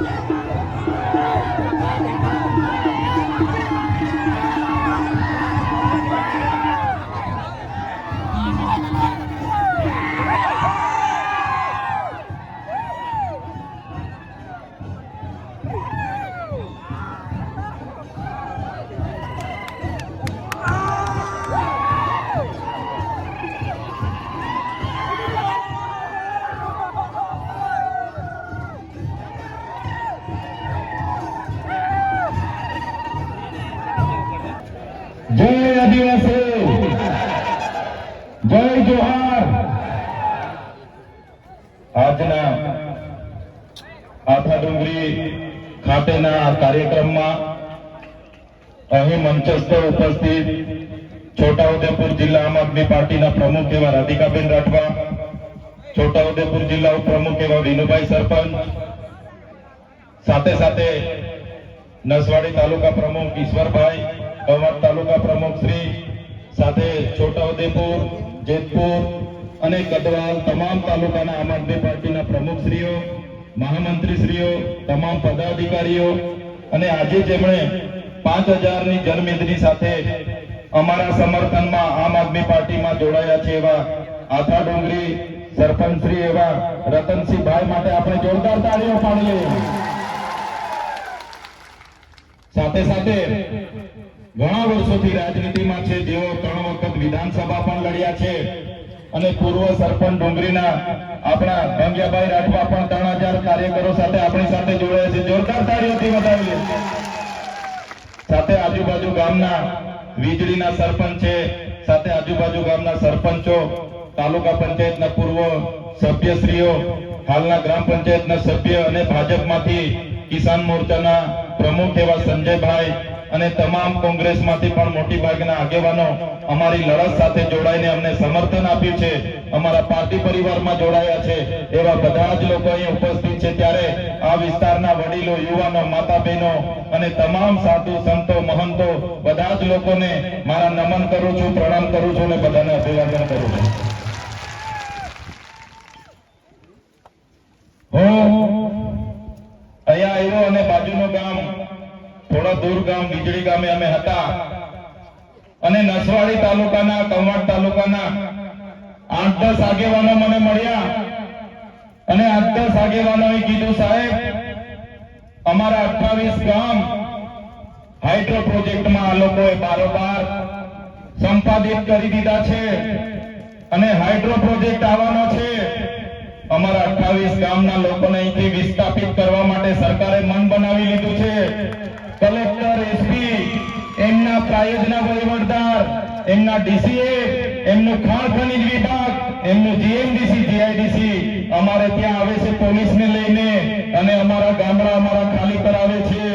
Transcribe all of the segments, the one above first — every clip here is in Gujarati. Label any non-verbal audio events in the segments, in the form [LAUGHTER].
Yeah. [LAUGHS] જોહાર આજના આથા ડુંગરી ખાતેના કાર્યક્રમમાં અહીં મંચસ્થ ઉપસ્થિત છોટાઉદેપુર જિલ્લા આમ આદમી પાર્ટીના પ્રમુખ એવા રાધિકાબેન રાઠવા છોટાઉદેપુર જિલ્લા ઉપપ્રમુખ એવા વિનુભાઈ સરપંચ સાથે સાથે નસવાડી તાલુકા પ્રમુખ ઈશ્વરભાઈ કવાડ તાલુકા પ્રમુખ શ્રી સાથે છોટાઉદેપુર જેતપુર અને કદવાલ તમામ તાલુકાના આમ આદમી પાર્ટીના પ્રમુખશ્રીઓ, મહામંત્રીશ્રીઓ, તમામ પદાધિકારીઓ અને આજે જેમણે પાંચ હજારની જનમેદની સાથે અમારા સમર્થનમાં આમ આદમી પાર્ટીમાં જોડાયા છે એવા આથા ડુંગરી સરપંચ શ્રી એવા રતનસિંહભાઈ માટે આપણે જોરદાર તાળીઓ પાડીએ સાથે સાથે ઘણા વર્ષોથી રાજનીતિમાં છે, જેઓ ત્રણ વખત વિધાનસભા પણ લડ્યા છે અને પૂર્વ સરપંચ ડુંગરીના આપણા ભંગ્યાભાઈ રાઠવા પણ ત્રણ હજાર કાર્યકરો સાથે આપણી સાથે જોડાયા છે. જોરદાર તાળીઓથી વધાવીએ સાથે આજુબાજુ ગામના વીજળીના સરપંચ છે, સાથે આજુબાજુ ગામના સરપંચો, તાલુકા પંચાયતના પૂર્વ સભ્યશ્રીઓ, હાલના ગ્રામ પંચાયતના સભ્ય અને ભાજપમાંથી કિસાન મોરચાના પ્રમુખ એવા સંજયભાઈ અને તમામ કોંગ્રેસમાંથી પણ મોટી ભાગના આગેવાનો અમારી લડત સાથે જોડાઈને અમને સમર્થન આપ્યું છે. અમારા પાર્ટી પરિવારમાં જોડાયા છે. એવા બધા જ લોકો અહીં ઉપસ્થિત છે. ત્યારે આ વિસ્તારના વડીલો, યુવાનો માતા બહેનો અને તમામ સાધુ, સંતો, મહંતો, બધા જ લોકોને મારા નમન કરું છું, પ્રણામ કરું છું અને બધાને અભિવાદન કરું છું. ગામ, વીજળી ગામે અમે હતા. અને નસવાડી તાલુકાના કવાડ તાલુકાના આઠ દસ આગેવાનો મને મળ્યા. અને આઠ દસ આગેવાનોએ કીધું, સાહેબ, અમારા અઠ્ઠાવીસ ગામ હાઇડ્રો પ્રોજેક્ટમાં આ લોકોએ બારોબાર સંપાદિત કરી દીધા છે. અને હાઇડ્રો પ્રોજેક્ટ આવવાનો છે. અમારા અઠાવીસ ગામના લોકોને અહીંથી વિસ્થાપિત કરવા માટે સરકારે મન બનાવી લીધું છે. કલેક્ટર, એસપી, એમના પ્રાયોજના વહીવટદાર, એમના ડીસીએ, એમનું ખાણ ખનિજ વિભાગ, એમનું જીએમડીસી, જીઆઈડીસી અમારે ત્યાં આવે છે પોલીસને લઈને અને અમારા ગામડા અમારા ખાલી કરાવે છે.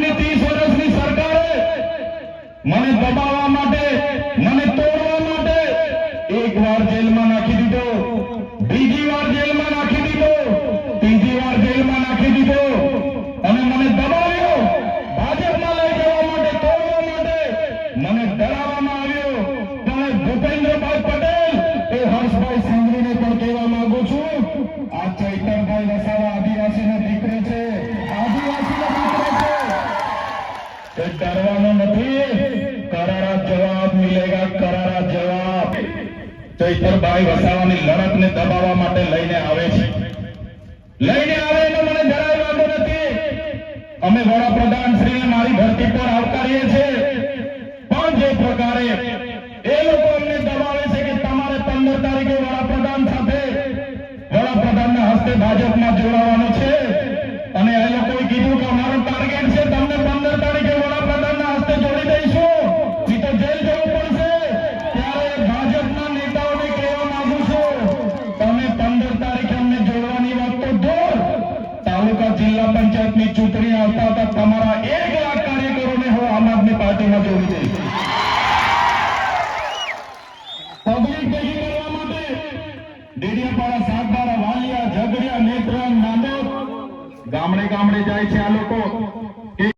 ભાજપની ત્રીસ વર્ષની સરકારે મને દબાવવા માટે, મને તોડવા માટે એક વાર જેલમાં નાખી દીધો, બીજી વાર જેલમાં નાખી દીધો, ત્રીજી વાર જેલમાં નાખી દીધો અને મને દબાવ્યો. ભાજપમાં લઈ જવા માટે, તોડવા માટે મને ડરાવવામાં આવ્યો. ચૈતરભાઈ વસાવાની લડતને દબાવવા માટે લઈને આવે છે. લઈને આવે એનો મને જરાય વાંધો નથી. અમે વડાપ્રધાન શ્રીને મારી ધરતી પર આવકારીએ છીએ. પણ જે પ્રકારે એ લોકો અમને દબાવે છે કે તમારે પંદર તારીખે વડાપ્રધાન સાથે વડાપ્રધાનના હસ્તે ભાજપમાં જોડાવાનું જિલ્લા પંચાયતની ચૂંટણી આવતા હતા તમારા એક લાખ કાર્યકરોને હું આમ આદમી પાર્ટીમાં જોડી દઈશ. ગામડે ગામડે જાય છે આ લોકો.